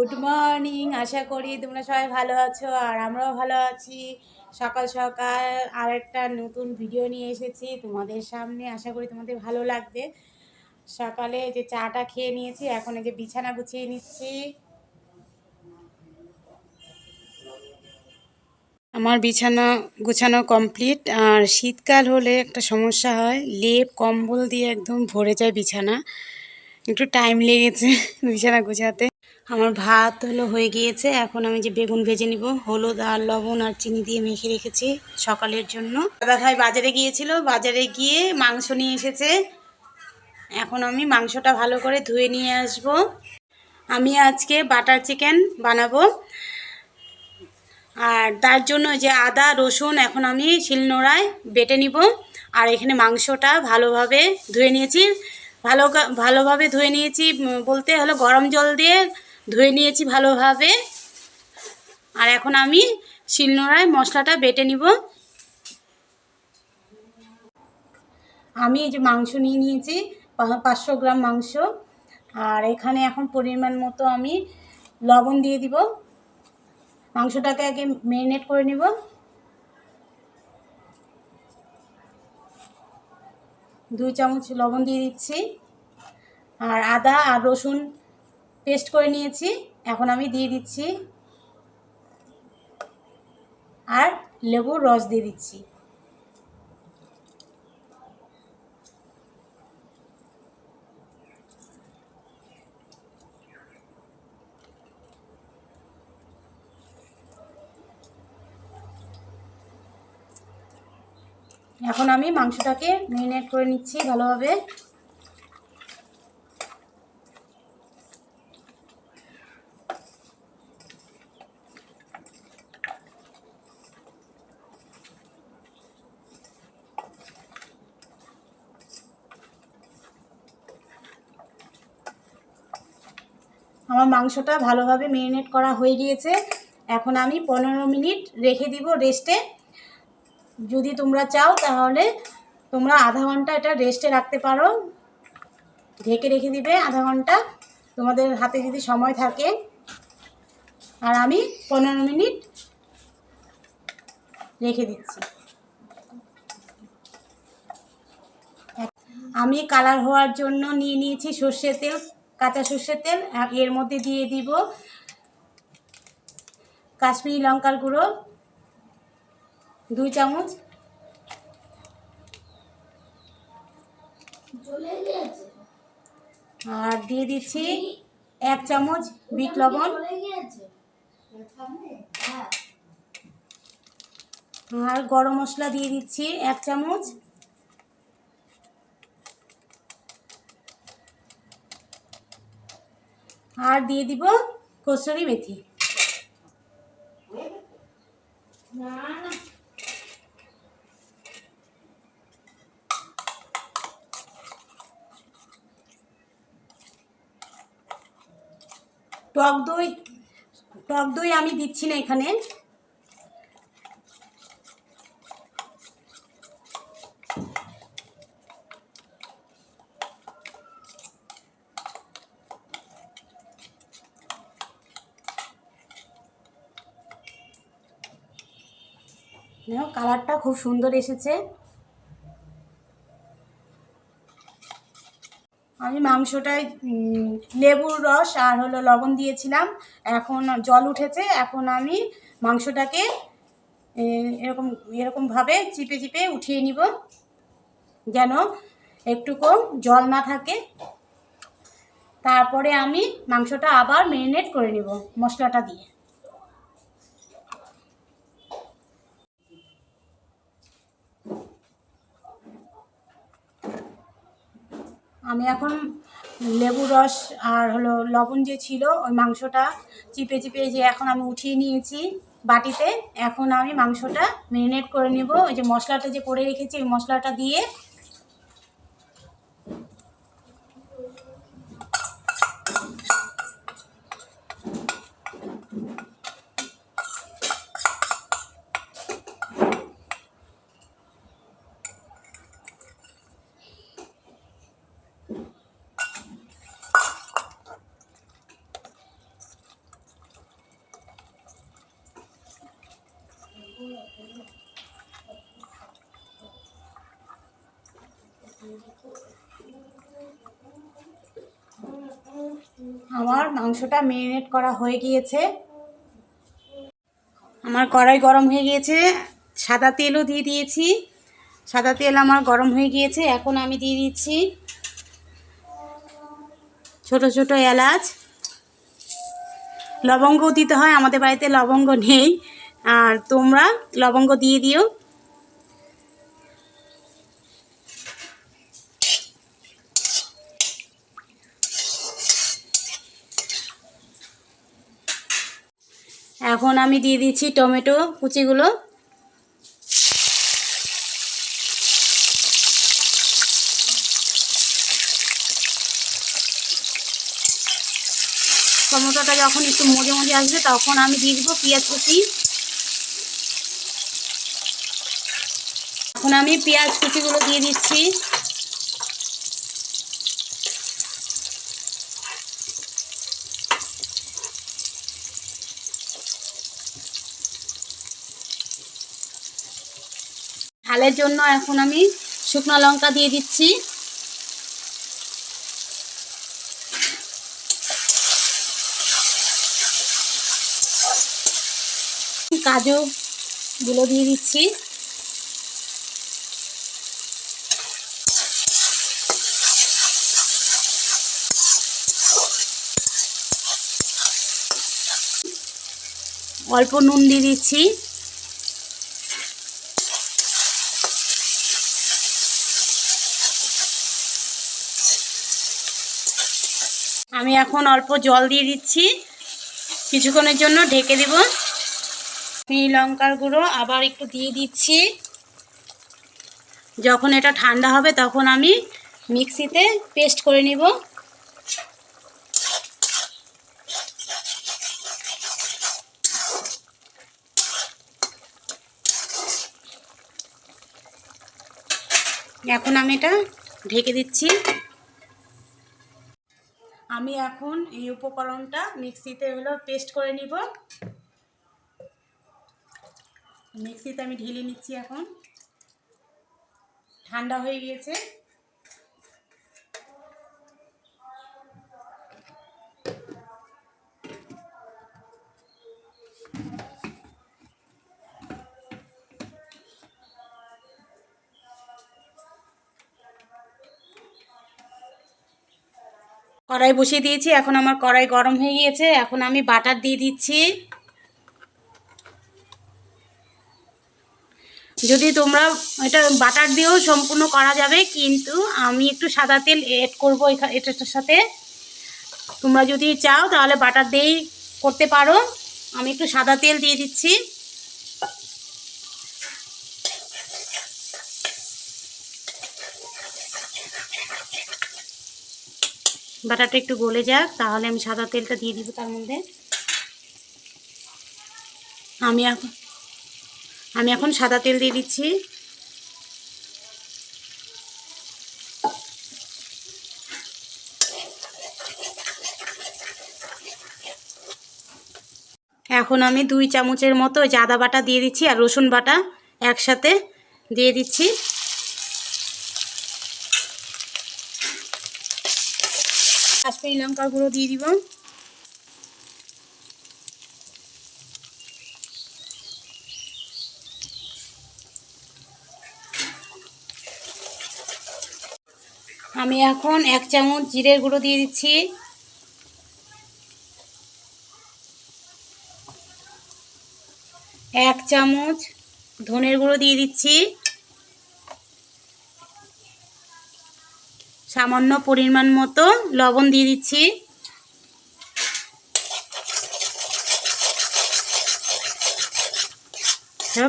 Good morning আশা করি তোমরা সবাই ভালো আছো আর আমরাও ভালো আছি। সকাল সকাল আর একটা নতুন ভিডিও নিয়ে এসেছি তোমাদের সামনে, আশা করি তোমাদের ভালো লাগবে। সকালে যে চাটা খেয়ে নিয়েছি, এখন এই যে বিছানা গুছিয়ে নিচ্ছি। আমার বিছানা গুছানো কমপ্লিট আর শীতকাল হলে একটা সমস্যা হয়, লেপ, কম্বল দিয়ে একদম ভরে যায় বিছানা। একটু টাইম লেগেছে বিছানা গোছাতে। আমার ভাত হলো হয়ে গিয়েছে। এখন আমি যে বেগুন ভেজে নিব, হলুদ আর লবণ আর চিনি দিয়ে মেখে রেখেছি সকালের জন্য। দাদা ভাই বাজারে গিয়েছিল, বাজারে গিয়ে মাংস নিয়ে এসেছে। এখন আমি মাংসটা ভালো করে ধুয়ে নিয়ে আসব। আমি আজকে বাটার চিকেন বানাবো। আর তার জন্য যে আদা, রসুন এখন আমি শিলনোড়ায় বেটে নিব। আর এখানে মাংসটা ভালোভাবে ধুয়ে নিয়েছি। ভালো ভালোভাবে ধুয়ে নিয়েছি বলতে হলো গরম জল দিয়ে। ধুয়ে নিয়েছি ভালোভাবে। আর এখন আমি শিলনোড়ায় মশলাটা বেটে নিব। আমি এই যে মাংস নিয়ে নিয়েছি পাঁচশো গ্রাম মাংস। আর এখানে এখন পরিমাণ মতো আমি লবণ দিয়ে দিব। মাংসটাকে আগে ম্যারিনেট করে নিব। দুই চামচ লবণ দিয়ে দিচ্ছি। আর আদা আর রসুন পেস্ট করে নিয়েছি। এখন আমি দিয়ে দিচ্ছি আর লেবুর রস দিয়ে দিচ্ছি। এখন আমি মাংসটাকে ম্যারিনেট করে নিচ্ছি ভালোভাবে। আমার মাংসটা ভালোভাবে মেরিনেট করা হয়ে গিয়েছে। এখন আমি পনেরো মিনিট রেখে দিব রেস্টে যদি তোমরা চাও তাহলে তোমরা আধা ঘণ্টা এটা রেস্টে রাখতে পারো। ঢেকে রেখে দিবে আধা ঘণ্টা। তোমাদের হাতে যদি সময় থাকে। আর আমি পনেরো মিনিট রেখে দিচ্ছি। আমি কালার হওয়ার জন্য নিয়ে নিয়েছি সর্ষের তেল। কাঁচা সর্ষের তেল এর মধ্যে দিয়ে দিব কাশ্মীরি লঙ্কার গুঁড়ো, দুই চামচ। আর দিয়ে দিচ্ছি এক চামচ বিট লবণ। আর গরম মশলা দিয়ে দিচ্ছি এক চামচ আর দিয়ে দিব কসুরি মেথি। টক দই টক দই আমি দিচ্ছি না এখানে। দেখো কালারটা খুব সুন্দর এসেছে। আমি মাংসটায় লেবুর রস আর হলো লবণ দিয়েছিলাম। এখন জল উঠেছে। এখন আমি মাংসটাকে এরকম, এরকমভাবে চিপে চিপে উঠিয়ে নিব। যেন একটুকু জল না থাকে। তারপরে আমি মাংসটা আবার ম্যারিনেট করে নিব মশলাটা দিয়ে। আমি এখন লেবু রস আর হলো লবণ যে ছিল, ওই মাংসটা চিপে চিপে যে এখন আমি উঠিয়ে নিয়েছি বাটিতে, এখন আমি মাংসটা ম্যারিনেট করে নেব। ওই যে মশলাটা যে করে রেখেছি, ওই মশলাটা দিয়ে আমার মাংসটা মেরিনেট করা হয়ে গিয়েছে। আমার কড়াই গরম হয়ে গিয়েছে, সাদা তেলও দিয়ে দিয়েছি। সাদা তেল আমার গরম হয়ে গিয়েছে, এখন আমি দিয়ে দিচ্ছি ছোট ছোট এলাচ। লবঙ্গও দিতে হয়, আমাদের বাড়িতে লবঙ্গ নেই। আর তোমরা লবঙ্গ দিয়ে দিও। এখন আমি দিয়ে দিচ্ছি টমেটো কুচিগুলো। টমেটোটা যখন একটু মজে মজে আসবে, তখন আমি দিয়ে দেবো পেঁয়াজ কুচি। এখন আমি পেঁয়াজ কুচিগুলো দিয়ে দিচ্ছি। ঝালের জন্য এখন আমি শুকনো লঙ্কা দিয়ে দিচ্ছি। কাজু গুলো দিয়ে দিচ্ছি। অল্প নুন দিয়ে দিচ্ছি। আমি এখন অল্প জল দিয়ে দিচ্ছি। কিছুক্ষণের জন্য ঢেকে দেব। লঙ্কার গুঁড়ো আবার একটু দিয়ে দিচ্ছি। যখন এটা ঠান্ডা হবে তখন আমি মিক্সিতে পেস্ট করে নিব। এখন আমি এটা ঢেকে দিচ্ছি। আমি এখন এই উপকরণটা মিক্সিতে হলো পেস্ট করে নিব। মিক্সিতে আমি ঢেলে নিচ্ছি এখন। ঠান্ডা হয়ে গিয়েছে। কড়াই বসিয়ে দিয়েছি, এখন আমার কড়াই গরম হয়ে গিয়েছে, এখন আমি বাটার দিয়ে দিচ্ছি। যদি তোমরা এটা বাটার দিয়েও সম্পূর্ণ করা যাবে, কিন্তু আমি একটু সাদা তেল এড করব এটার সাথে। তোমরা যদি চাও তাহলে বাটার দিয়েই করতে পারো। আমি একটু সাদা তেল দিয়ে দিচ্ছি। বাটারটা একটু গলে যাক, তাহলে আমি সাদা তেলটা দিয়ে দিব তার মধ্যে। আমি এখন আমি এখন সাদা তেল দিয়ে দিচ্ছি। এখন আমি দুই চামচের মতো জাদা বাটা দিয়ে দিচ্ছি আর রসুন বাটা একসাথে দিয়ে দিচ্ছি। কাশ্মীরি লঙ্কার গুঁড়ো দিয়ে দিব। আমি এখন এক চামচ জিরের গুঁড়ো দিয়ে দিচ্ছি। এক চামচ ধনের গুঁড়ো দিয়ে দিচ্ছি। সামান্য পরিমাণ মতো লবণ দিয়ে দিচ্ছি।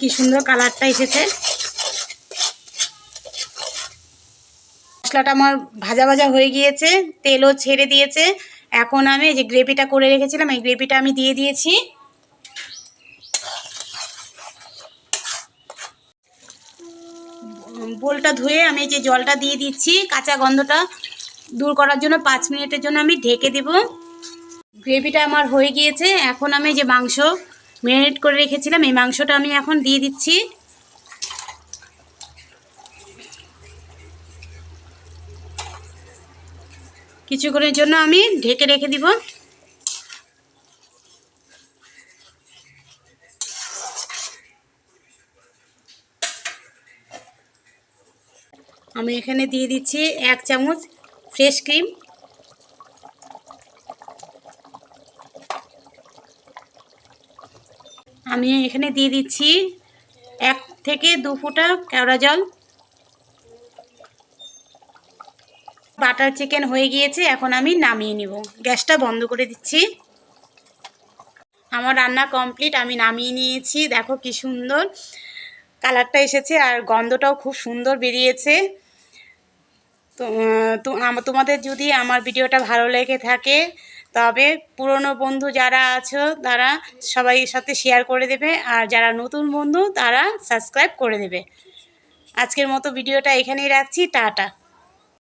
কি সুন্দর কালারটা এসেছে। মশলাটা আমার ভাজা ভাজা হয়ে গিয়েছে, তেলও ছেড়ে দিয়েছে। এখন আমি যে গ্রেভিটা করে রেখেছিলাম, এই গ্রেভিটা আমি দিয়ে দিয়েছি। বোলটা ধুয়ে আমি যে জলটা দিয়ে দিচ্ছি, কাঁচা গন্ধটা দূর করার জন্য পাঁচ মিনিটের জন্য আমি ঢেকে দেব। গ্রেভিটা আমার হয়ে গিয়েছে। এখন আমি যে মাংস ম্যারিনেট করে রেখেছিলাম, এই মাংসটা আমি এখন দিয়ে দিচ্ছি। কিছুক্ষণের জন্য আমি ঢেকে রেখে দিব। আমি এখানে দিয়ে দিচ্ছি এক চামচ ফ্রেশ ক্রিম। আমি এখানে দিয়ে দিচ্ছি এক থেকে দু ফুটা কেওড়া জল। বাটার চিকেন হয়ে গিয়েছে, এখন আমি নামিয়ে নিব। গ্যাসটা বন্ধ করে দিচ্ছি। আমার রান্না কমপ্লিট, আমি নামিয়ে নিয়েছি। দেখো কি সুন্দর কালারটা এসেছে আর গন্ধটাও খুব সুন্দর বেরিয়েছে। তো তোমাদের যদি আমার ভিডিওটা ভালো লেগে থাকে, তবে পুরনো বন্ধু যারা আছো, তারা সবাই সাথে শেয়ার করে দেবে, আর যারা নতুন বন্ধু, তারা সাবস্ক্রাইব করে দেবে। আজকের মতো ভিডিওটা এখানেই রাখছি, টাটা।